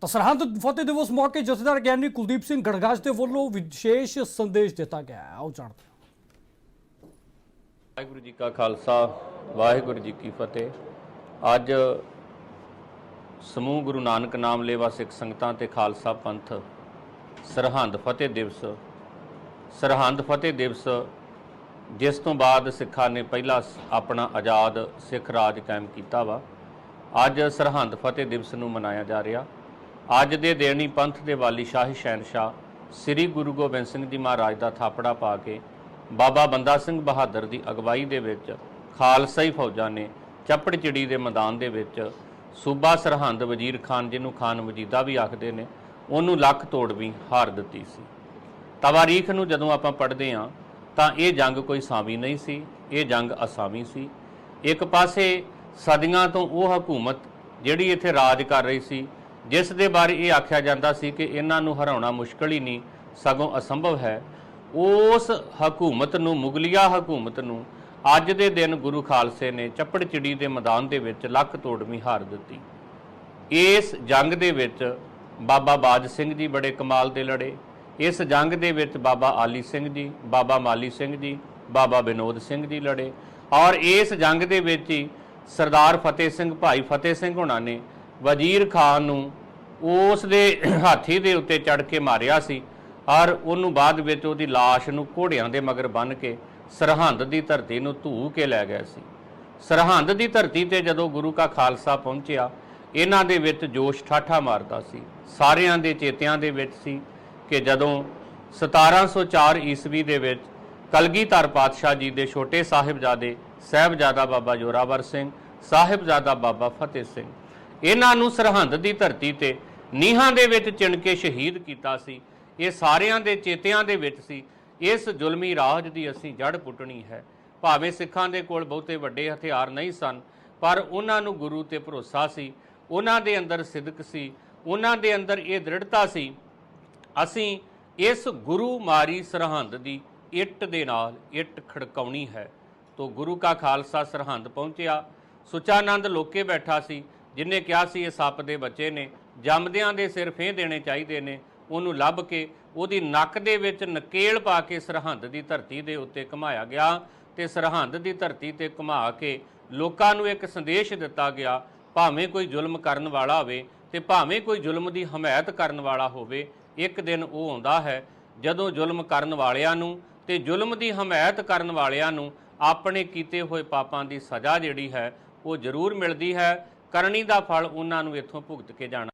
ਤਾਂ ਸਰਹੰਦ ਫਤਿਹ ਦਿਵਸ ਮੌਕੇ ਜਥੇਦਾਰ ਗਿਆਨੀ ਕੁਲਦੀਪ ਸਿੰਘ ਗੜਗਾਜ ਦੇ ਵੱਲੋਂ ਵਿਸ਼ੇਸ਼ ਸੰਦੇਸ਼ ਦਿੱਤਾ ਗਿਆ ਹੈ। ਆਓ ਜਾਣਦੇ ਹਾਂ। ਵਾਹਿਗੁਰੂ ਜੀ ਕਾ ਖਾਲਸਾ, ਵਾਹਿਗੁਰੂ ਜੀ ਕੀ ਫਤਿਹ। ਅੱਜ ਸਮੂਹ ਗੁਰੂ ਨਾਨਕ ਨਾਮ ਲੇਵਾ ਸਿੱਖ ਸੰਗਤਾਂ ਤੇ ਖਾਲਸਾ ਪੰਥ ਸਰਹੰਦ ਫਤਿਹ ਦਿਵਸ, ਸਰਹੰਦ ਫਤਿਹ ਦਿਵਸ ਜਿਸ ਤੋਂ ਬਾਅਦ ਸਿੱਖਾਂ ਨੇ ਪਹਿਲਾ ਆਪਣਾ ਆਜ਼ਾਦ ਸਿੱਖ ਰਾਜ ਕਾਇਮ ਕੀਤਾ ਵਾ। ਅੱਜ ਸਰਹੰਦ ਫਤਿਹ ਦਿਵਸ ਨੂੰ ਮਨਾਇਆ ਜਾ ਰਿਹਾ। ਅੱਜ ਦੇ ਦੇਣੀ ਪੰਥ ਦੇ ਵਾਲੀ ਸ਼ਾਹੀ ਸ਼ਹਿਨशाह ਸ੍ਰੀ ਗੁਰੂ ਗੋਬਿੰਦ ਸਿੰਘ ਜੀ ਮਹਾਰਾਜ ਦਾ ਥਾਪੜਾ ਪਾ ਕੇ ਬਾਬਾ ਬੰਦਾ ਸਿੰਘ ਬਹਾਦਰ ਦੀ ਅਗਵਾਈ ਦੇ ਵਿੱਚ ਖਾਲਸਾਈ ਫੌਜਾਂ ਨੇ ਚੱਪੜਚਿੜੀ ਦੇ ਮੈਦਾਨ ਦੇ ਵਿੱਚ ਸੂਬਾ ਸਰਹੰਦ ਵਜ਼ੀਰ ਖਾਨ ਜਿਹਨੂੰ ਖਾਨ ਵਜੀਦਾ ਵੀ ਆਖਦੇ ਨੇ, ਉਹਨੂੰ ਲੱਖ ਤੋੜ ਵੀ ਹਾਰ ਦਿੱਤੀ ਸੀ। ਤਵਾਰੀਖ ਨੂੰ ਜਦੋਂ ਆਪਾਂ ਪੜ੍ਹਦੇ ਹਾਂ, ਤਾਂ ਇਹ ਜੰਗ ਕੋਈ ਸਾਵੀ ਨਹੀਂ ਸੀ, ਇਹ ਜੰਗ ਅਸਾਮੀ ਸੀ। ਇੱਕ ਪਾਸੇ ਸਦੀਆਂ ਤੋਂ ਉਹ ਹਕੂਮਤ ਜਿਹੜੀ ਇੱਥੇ ਰਾਜ ਕਰ ਰਹੀ ਸੀ ਜਿਸ ਦੇ ਬਾਰੇ ਇਹ ਆਖਿਆ ਜਾਂਦਾ ਸੀ ਕਿ ਇਹਨਾਂ ਨੂੰ ਹਰਾਉਣਾ ਮੁਸ਼ਕਲ ਹੀ ਨਹੀਂ, ਸਗੋਂ ਅਸੰਭਵ ਹੈ। ਉਸ ਹਕੂਮਤ ਨੂੰ, ਮੁਗਲਿਆ ਹਕੂਮਤ ਨੂੰ ਅੱਜ ਦੇ ਦਿਨ ਗੁਰੂ ਖਾਲਸੇ ਨੇ ਚੱਪੜਚਿੜੀ ਦੇ ਮੈਦਾਨ ਦੇ ਵਿੱਚ ਲੱਕ ਤੋੜਵੀਂ ਹਾਰ ਦਿੱਤੀ। ਇਸ ਜੰਗ ਦੇ ਵਿੱਚ ਬਾਬਾ ਬਾਜ ਸਿੰਘ ਜੀ ਬੜੇ ਕਮਾਲ ਦੇ ਲੜੇ। ਇਸ ਜੰਗ ਦੇ ਵਿੱਚ ਬਾਬਾ ਆਲੀ ਸਿੰਘ ਜੀ, ਬਾਬਾ ਮਾਲੀ ਸਿੰਘ ਜੀ, ਬਾਬਾ ਵਿਨੋਦ ਸਿੰਘ ਜੀ ਲੜੇ। ਔਰ ਇਸ ਜੰਗ ਦੇ ਵਿੱਚ ਹੀ ਸਰਦਾਰ ਫਤਿਹ ਸਿੰਘ, ਭਾਈ ਫਤਿਹ ਸਿੰਘ ਹੁਣਾਂ ਨੇ ਵਜ਼ੀਰ ਖਾਨ ਨੂੰ ਉਸ ਦੇ ਹਾਥੀ ਦੇ ਉੱਤੇ ਚੜ ਕੇ ਮਾਰਿਆ ਸੀ ਔਰ ਉਹਨੂੰ ਬਾਅਦ ਵਿੱਚ ਉਹਦੀ ਲਾਸ਼ ਨੂੰ ਘੋੜਿਆਂ ਦੇ ਮਗਰ ਬੰਨ੍ਹ ਕੇ ਸਰਹੰਦ ਦੀ ਧਰਤੀ ਨੂੰ ਧੂ ਕੇ ਲੈ ਗਿਆ ਸੀ। ਸਰਹੰਦ ਦੀ ਧਰਤੀ ਤੇ ਜਦੋਂ ਗੁਰੂ ਕਾ ਖਾਲਸਾ ਪਹੁੰਚਿਆ, ਇਹਨਾਂ ਦੇ ਵਿੱਚ ਜੋਸ਼ ਠਾਠਾ ਮਾਰਦਾ ਸੀ। ਸਾਰਿਆਂ ਦੇ ਚੇਤਿਆਂ ਦੇ ਵਿੱਚ ਸੀ ਕਿ ਜਦੋਂ 1704 ਈਸਵੀ ਦੇ ਵਿੱਚ ਕਲਗੀਧਰ ਪਾਤਸ਼ਾਹ ਜੀ ਦੇ ਛੋਟੇ ਸਾਹਿਬਜ਼ਾਦੇ ਸਾਹਿਬਜ਼ਾਦਾ ਬਾਬਾ ਜੋਰਾਵਰ ਸਿੰਘ, ਸਾਹਿਬਜ਼ਾਦਾ ਬਾਬਾ ਫਤਿਹ ਸਿੰਘ ਇਹਨਾਂ ਨੂੰ ਸਰਹੰਦ ਦੀ ਧਰਤੀ ਤੇ ਨੀਹਾਂ ਦੇ ਵਿੱਚ ਚਿਣ ਕੇ ਸ਼ਹੀਦ ਕੀਤਾ ਸੀ। ਇਹ ਸਾਰਿਆਂ ਦੇ ਚੇਤਿਆਂ ਦੇ ਵਿੱਚ ਸੀ। ਇਸ ਜ਼ੁਲਮੀ ਰਾਜ ਦੀ ਅਸੀਂ ਜੜ ਪੁੱਟਣੀ ਹੈ। ਭਾਵੇਂ ਸਿੱਖਾਂ ਦੇ ਕੋਲ ਬਹੁਤੇ ਵੱਡੇ ਹਥਿਆਰ ਨਹੀਂ ਸਨ, ਪਰ ਉਹਨਾਂ ਨੂੰ ਗੁਰੂ ਤੇ ਭਰੋਸਾ ਸੀ। ਉਹਨਾਂ ਦੇ ਅੰਦਰ ਸਿਦਕ ਸੀ। ਉਹਨਾਂ ਦੇ ਅੰਦਰ ਇਹ ਦ੍ਰਿੜਤਾ ਸੀ। ਅਸੀਂ ਇਸ ਗੁਰੂ ਮਾਰੀ ਸਰਹੰਦ ਦੀ ਇੱਟ ਦੇ ਨਾਲ ਇੱਟ ਖੜਕਾਉਣੀ ਹੈ। ਤੋ ਗੁਰੂ ਕਾ ਖਾਲਸਾ ਸਰਹੰਦ ਪਹੁੰਚਿਆ। ਸੁਚਾਨੰਦ ਲੋਕੇ ਬੈਠਾ ਸੀ। ਜਿਨੇ ਕਿਹਾ ਸੀ ਇਹ ਸੱਪ ਦੇ ਬੱਚੇ ਨੇ, ਜੰਮਦਿਆਂ ਦੇ ਸਿਰ ਫੇਂ ਦੇਣੇ ਚਾਹੀਦੇ ਨੇ, ਉਹਨੂੰ ਲੱਭ ਕੇ ਉਹਦੀ ਨੱਕ ਦੇ ਵਿੱਚ ਨਕੇਲ ਪਾ ਕੇ ਸਰਹੰਦ ਦੀ ਧਰਤੀ ਦੇ ਉੱਤੇ ਘੁਮਾਇਆ ਗਿਆ ਤੇ ਸਰਹੰਦ ਦੀ ਧਰਤੀ ਤੇ ਘੁਮਾ ਕੇ ਲੋਕਾਂ ਨੂੰ ਇੱਕ ਸੰਦੇਸ਼ ਦਿੱਤਾ ਗਿਆ, ਭਾਵੇਂ ਕੋਈ ਜ਼ੁਲਮ ਕਰਨ ਵਾਲਾ ਹੋਵੇ ਤੇ ਭਾਵੇਂ ਕੋਈ ਜ਼ੁਲਮ ਦੀ ਹਮਾਇਤ ਕਰਨ ਵਾਲਾ ਹੋਵੇ, ਇੱਕ ਦਿਨ ਉਹ ਆਉਂਦਾ ਹੈ, ਜਦੋਂ ਜ਼ੁਲਮ ਕਰਨ ਵਾਲਿਆਂ ਨੂੰ ਤੇ ਜ਼ੁਲਮ ਦੀ ਹਮਾਇਤ ਕਰਨ ਵਾਲਿਆਂ ਨੂੰ ਆਪਣੇ ਕੀਤੇ ਹੋਏ ਪਾਪਾਂ ਦੀ ਸਜ਼ਾ ਜਿਹੜੀ ਹੈ, ਉਹ ਜ਼ਰੂਰ ਮਿਲਦੀ ਹੈ ਕਰਨੀ ਦਾ ਫਲ ਉਹਨਾਂ ਨੂੰ ਇੱਥੋਂ ਭੁਗਤ ਕੇ ਜਾਣਾ।